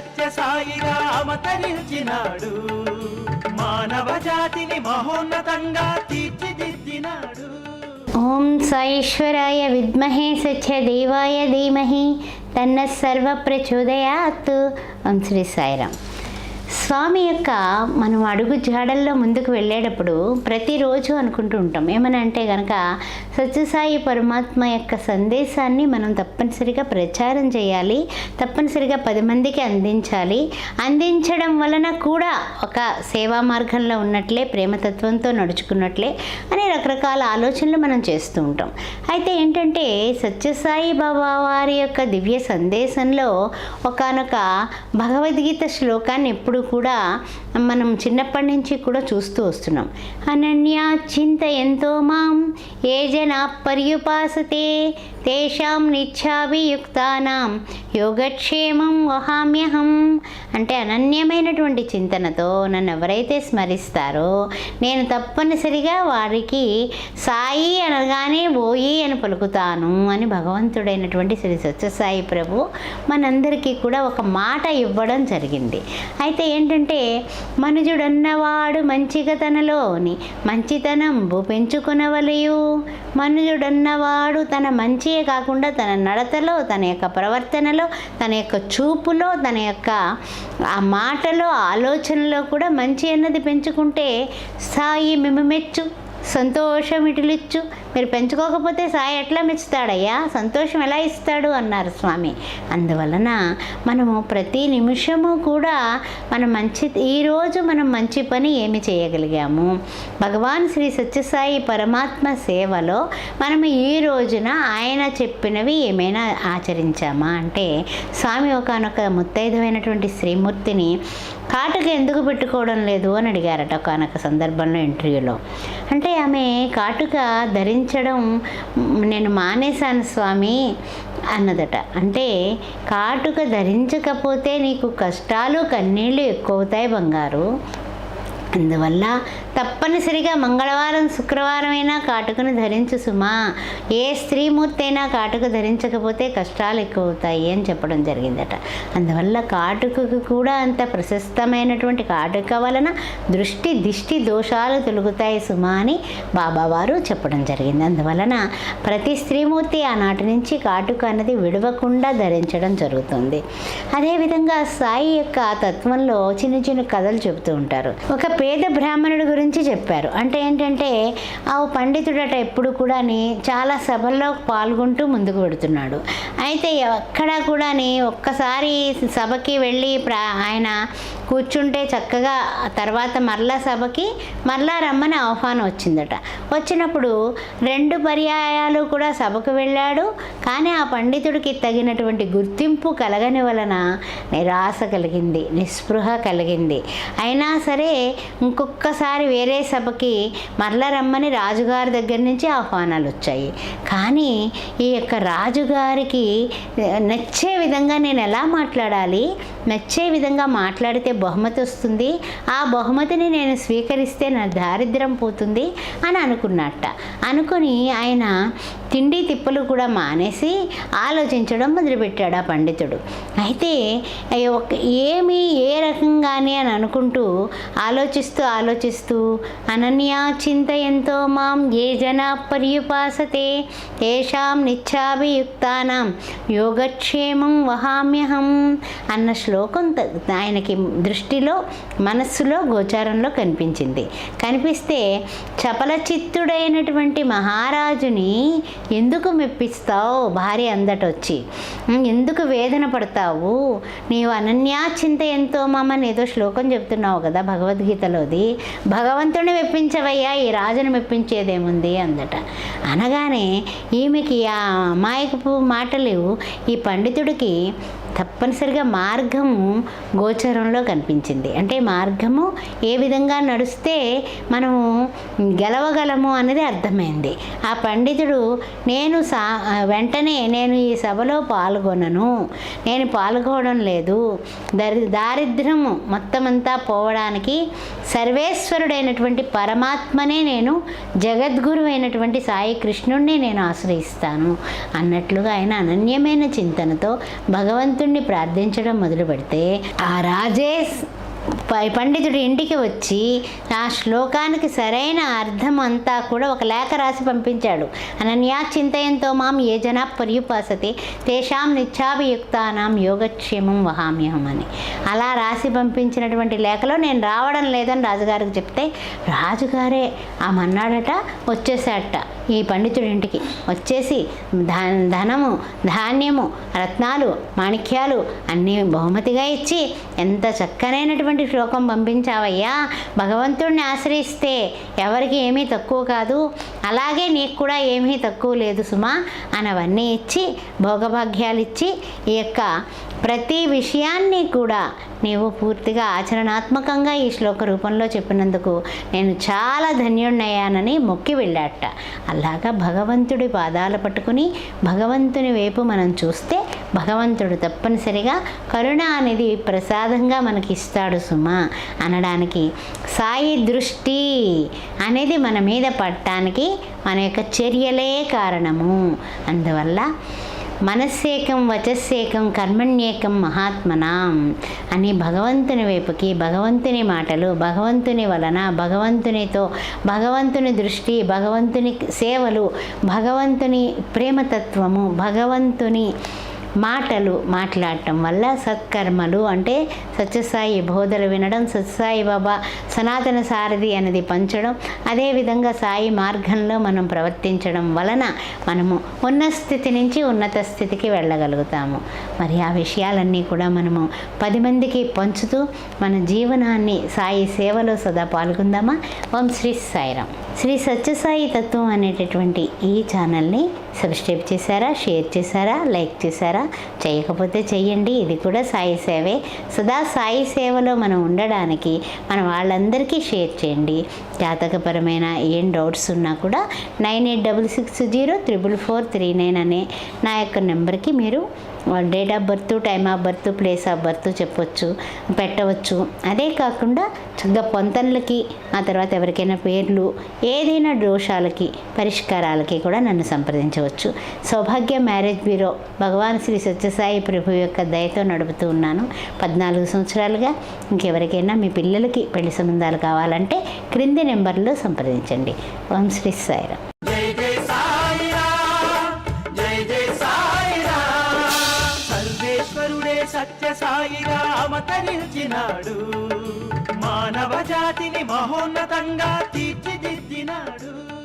సత్య సాయిగా అవతరించినాడు మానవ జాతిని మహోన్నతంగా తీర్చిదిద్దినాడు. ఓం సైశ్వరాయ విద్మహే సత్య దేవాయ ధీమహి తన్న సర్వ ప్రచోదయాత్. ఓం శ్రీ సాయిరామ్. స్వామి యొక్క మనం అడుగు జాడల్లో ముందుకు వెళ్ళేటప్పుడు ప్రతిరోజు అనుకుంటూ ఉంటాం. ఏమని అంటే కనుక సత్యసాయి పరమాత్మ యొక్క సందేశాన్ని మనం తప్పనిసరిగా ప్రచారం చేయాలి తప్పనిసరిగా పది మందికి అందించాలి. అందించడం వలన కూడా ఒక సేవా మార్గంలో ఉన్నట్లే ప్రేమతత్వంతో నడుచుకున్నట్లే అనే రకరకాల ఆలోచనలు మనం చేస్తూ ఉంటాం. అయితే ఏంటంటే సత్యసాయి బాబా వారి యొక్క దివ్య సందేశంలో ఒకానొక భగవద్గీత శ్లోకాన్ని ఎప్పుడు కూడా మనం చిన్నప్పటి నుంచి కూడా చూస్తూ వస్తున్నాం. అనన్య చింత ఎంతో మాం ఏ జన పర్యుపాసతే తేషాం నిత్యాభియుక్తానాం యోగక్షేమం వహామ్యహం. అంటే అనన్యమైనటువంటి చింతనతో నన్ను ఎవరైతే స్మరిస్తారో నేను తప్పనిసరిగా వారికి సాయి అనగానే ఓయి అని పలుకుతాను అని భగవంతుడైనటువంటి శ్రీ సత్యసాయి ప్రభు మనందరికీ కూడా ఒక మాట ఇవ్వడం జరిగింది. అయితే ఏంటంటే మనుజుడన్నవాడు మంచిగా తనలోని మంచితనం పెంచుకునవలయు. మనుజుడున్నవాడు తన మంచియే కాకుండా తన నడతలో తన యొక్క ప్రవర్తనలో తన యొక్క చూపులో తన యొక్క ఆ మాటలో ఆలోచనలో కూడా మంచి అన్నది పెంచుకుంటే సాయి మేము మెచ్చు. సంతోషం ఇటులిచ్చు. మీరు పెంచుకోకపోతే సాయి ఎట్లా మెచ్చుతాడయ్యా? సంతోషం ఎలా ఇస్తాడు? అన్నారు స్వామి. అందువలన మనము ప్రతి నిమిషము కూడా మనం మంచి ఈరోజు మనం మంచి పని ఏమి చేయగలిగాము? భగవాన్ శ్రీ సత్యసాయి పరమాత్మ సేవలో మనం ఈ రోజున ఆయన చెప్పినవి ఏమైనా ఆచరించామా? అంటే స్వామి ఒకనొక ముత్తైదమైనటువంటి శ్రీమూర్తిని కాటుక ఎందుకు పెట్టుకోవడం లేదు అని అడిగారట ఒకనొక సందర్భంలో ఇంటర్వ్యూలో. అంటే ఆమె కాటుక ధరించడం నేను మానేశాను స్వామి అన్నదట. అంటే కాటుక ధరించకపోతే నీకు కష్టాలు కన్నీళ్ళు ఎక్కువ అవుతాయి బంగారు. అందువల్ల తప్పనిసరిగా మంగళవారం శుక్రవారం అయినా కాటుకను ధరించు సుమా. ఏ స్త్రీమూర్తి అయినా కాటుక ధరించకపోతే కష్టాలు ఎక్కువ అవుతాయి అని చెప్పడం జరిగిందట. అందువల్ల కాటుకకు కూడా అంత ప్రశస్తమైనటువంటి కాటుక వలన దృష్టి దిష్టి దోషాలు తొలుగుతాయి సుమా అని బాబావారు చెప్పడం జరిగింది. అందువలన ప్రతి స్త్రీమూర్తి ఆనాటి నుంచి కాటుక అన్నది విడవకుండా ధరించడం జరుగుతుంది. అదేవిధంగా సాయి యొక్క తత్వంలో చిన్న చిన్న కథలు చెబుతూ ఉంటారు. ఒక పేద బ్రాహ్మణుడి గురించి చెప్పారు. అంటే ఏంటంటే ఆ పండితుడట ఎప్పుడు కూడా చాలా సభల్లో పాల్గొంటూ ముందుకు పెడుతున్నాడు అయితే ఎక్కడా కూడా ఒక్కసారి సభకి వెళ్ళి ప్రా ఆయన కూర్చుంటే చక్కగా తర్వాత మరలా సభకి మరలా రమ్మని ఆహ్వానం వచ్చిందట. వచ్చినప్పుడు రెండు పర్యాయాలు కూడా సభకు వెళ్ళాడు. కానీ ఆ పండితుడికి తగినటువంటి గుర్తింపు కలగని వలన నిరాశ కలిగింది నిస్పృహ కలిగింది. అయినా సరే ఇంకొకసారి వేరే సభకి మరల రమ్మని రాజుగారి దగ్గర నుంచి ఆహ్వానాలు వచ్చాయి. కానీ ఈ యొక్క రాజుగారికి నచ్చే విధంగా నేను ఎలా మాట్లాడాలి? నచ్చే విధంగా మాట్లాడితే బహుమతి వస్తుంది. ఆ బహుమతిని నేను స్వీకరిస్తే నా దారిద్ర్యం పోతుంది అని అనుకున్నట్ట. అనుకుని ఆయన తిండి తిప్పలు కూడా మానేసి ఆలోచించడం మొదలుపెట్టాడు ఆ పండితుడు. అయితే ఒక ఏమి ఏ రకంగానే అని అనుకుంటూ ఆలోచిస్తూ ఆలోచిస్తూ అనన్యా చింతయంతో మాం ఏ జన పర్యుపాసతే తేషాం నిత్యాభియుక్తానం యోగక్షేమం వహామ్యహం అన్న శ్లోకం ఆయనకి దృష్టిలో మనస్సులో గోచారంలో కనిపించింది. కనిపిస్తే చపల చిత్తుడైనటువంటి మహారాజుని ఎందుకు మెప్పిస్తావు భార్య అందట వచ్చి ఎందుకు వేదన పడతావు? నీవు అనన్యా చింత ఎంతో మామని ఏదో శ్లోకం చెప్తున్నావు కదా భగవద్గీతలోది. భగవంతుని మెప్పించవయ్యా ఈ రాజును మెప్పించేదేముంది అందట. అనగానే ఈమెకి ఆ అమాయకపు మాటలు ఈ పండితుడికి తప్పనిసరిగా మార్గము గోచరంలో కనిపించింది. అంటే మార్గము ఏ విధంగా నడిస్తే మనము గెలవగలము అనేది అర్థమైంది. ఆ పండితుడు నేను సా వెంటనే నేను ఈ సభలో పాల్గొనను. నేను పాల్గొనడం లేదు. దరి దారిద్ర్యము మొత్తం అంతా పోవడానికి సర్వేశ్వరుడైనటువంటి పరమాత్మనే నేను జగద్గురు అయినటువంటి సాయి కృష్ణుణ్ణి నేను ఆశ్రయిస్తాను. అన్నట్లుగా ఆయన అనన్యమైన చింతనతో భగవంతుని భగవంతుణ్ణి ప్రార్థించడం మొదలు పెడితే ఆ రాజే పండితుడి ఇంటికి వచ్చి ఆ శ్లోకానికి సరైన అర్థం అంతా కూడా ఒక లేఖ రాసి పంపించాడు. అనన్యా చింతయంతో మాం ఏ జనా పర్యుపాసతే తేషాం నిత్యాభియుక్తానాం యోగక్షేమం వహామ్యహం అని. అలా రాసి పంపించినటువంటి లేఖలో నేను రావడం లేదని రాజుగారికి చెప్తే రాజుగారే ఆ మన్నాడట వచ్చేసాట ఈ పండితుడింటికి వచ్చేసి ధ- ధనము ధాన్యము రత్నాలు మాణిక్యాలు అన్నీ బహుమతిగా ఇచ్చి ఎంత చక్కనైనటువంటి శ్లోకం పంపించావయ్యా? భగవంతుడిని ఆశ్రయిస్తే ఎవరికి ఏమీ తక్కువ కాదు. అలాగే నీకు కూడా ఏమీ తక్కువ లేదు సుమా అని అవన్నీ ఇచ్చి భోగభాగ్యాలు ఇచ్చి ఈ యొక్క ప్రతి విషయాన్ని కూడా నీవు పూర్తిగా ఆచరణాత్మకంగా ఈ శ్లోక రూపంలో చెప్పినందుకు నేను చాలా ధన్యుణ్ణయ్యానని మొక్కి వెళ్ళాట అలాగా భగవంతుడి పాదాలు పట్టుకుని భగవంతుని వైపు మనం చూస్తే భగవంతుడు తప్పనిసరిగా కరుణ అనేది ప్రసాదంగా మనకి ఇస్తాడు సుమా అనడానికి. సాయి దృష్టి అనేది మన మీద పడటానికి మన యొక్క చర్యలే కారణము. అందువల్ల మనస్సేకం వచస్సేకం కర్మణ్యేకం మహాత్మనాం అని భగవంతుని వైపుకి భగవంతుని మాటలు భగవంతుని వలన భగవంతునితో భగవంతుని దృష్టి భగవంతుని సేవలు భగవంతుని ప్రేమతత్వము భగవంతుని మాటలు మాట్లాడటం వల్ల సత్కర్మలు అంటే సత్యసాయి బోధలు వినడం సత్యసాయి బాబా సనాతన సారథి అనేది పంచడం అదేవిధంగా సాయి మార్గంలో మనం ప్రవర్తించడం వలన మనము ఉన్న స్థితి నుంచి ఉన్నత స్థితికి వెళ్ళగలుగుతాము. మరి ఆ విషయాలన్నీ కూడా మనము పది మందికి పంచుతూ మన జీవనాన్ని సాయి సేవలో సదా పాల్గొందామా? ఓం శ్రీ సాయిరామ్ శ్రీ సత్యసాయి తత్వం అనేటటువంటి ఈ ఛానల్ని సబ్స్క్రైబ్ చేశారా? షేర్ చేశారా? లైక్ చేశారా? చేయకపోతే చేయండి ఇది కూడా సాయి సేవే. సదా సాయి సేవలో మనం ఉండడానికి మన వాళ్ళందరికీ షేర్ చేయండి. జాతకపరమైన ఏం డౌట్స్ ఉన్నా కూడా nine eight double six zero triple four three nine అనే నా యొక్క నెంబర్కి మీరు date of birth time of birth place of birth చెప్పొచ్చు పెట్టవచ్చు. అదే కాకుండా చక్కగా పొంతనలకి ఆ తర్వాత ఎవరికైనా పేర్లు ఏదైనా దోషాలకి పరిష్కారాలకి కూడా నన్ను సంప్రదించవచ్చు. సౌభాగ్య మ్యారేజ్ బ్యూరో భగవాన్ శ్రీ సత్యసాయి ప్రభు యొక్క దయతో నడుపుతూ ఉన్నాను. పద్నాలుగు సంవత్సరాలుగా ఇంకెవరికైనా మీ పిల్లలకి పెళ్ళి సంబంధాలు కావాలంటే క్రింది నెంబర్లో సంప్రదించండి. ఓం శ్రీ సాయిరామ్. సత్య సాయి రామతరించినాడు మానవ జాతిని మహోన్నతంగా తీర్చిదిద్దినాడు.